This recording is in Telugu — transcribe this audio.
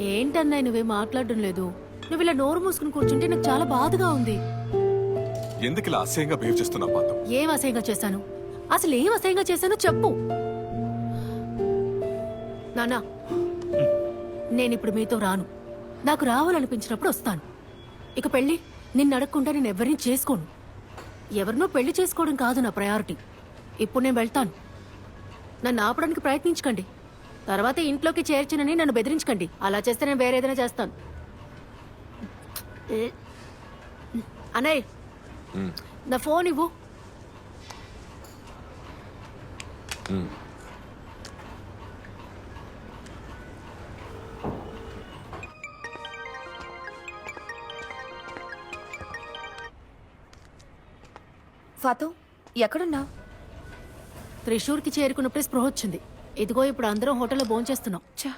ఏంటన్నాయి నువ్వే మాట్లాడడం లేదు? నువ్వు ఇలా నోరు మూసుకుని కూర్చుంటే నాకు చాలా బాధగా ఉంది. ఎందుకు ఇలా అసహ్యంగా బిహేవ్ చేస్తున్నావు ఏం అసహ్యంగా చేశాను? అసలు ఏం అసహ్యంగా చేశానో చెప్పు. నానా నేనిప్పుడు మీతో రాను. నాకు రావాలనిపించినప్పుడు వస్తాను. ఇక పెళ్ళి నిన్ను అడగకుండా నేను ఎవరిని చేసుకోను. ఎవరినో పెళ్ళి చేసుకోవడం కాదు నా ప్రయారిటీ. ఇప్పుడు నేను వెళ్తాను. నన్ను ఆపడానికి ప్రయత్నించకండి. తర్వాత ఇంట్లోకి చేర్చినని నన్ను బెదిరించకండి. అలా చేస్తే నేను వేరే ఏదైనా చేస్తాను. అన్నయ్య నా ఫోన్ ఇవ్వు. ఫాతు ఎక్కడున్నావు? త్రిశూర్కి చేరుకున్నప్పుడే స్పృహ వచ్చింది. ఇదిగో ఇప్పుడు అందరం హోటల్లో భోంచేస్తున్నాం. చా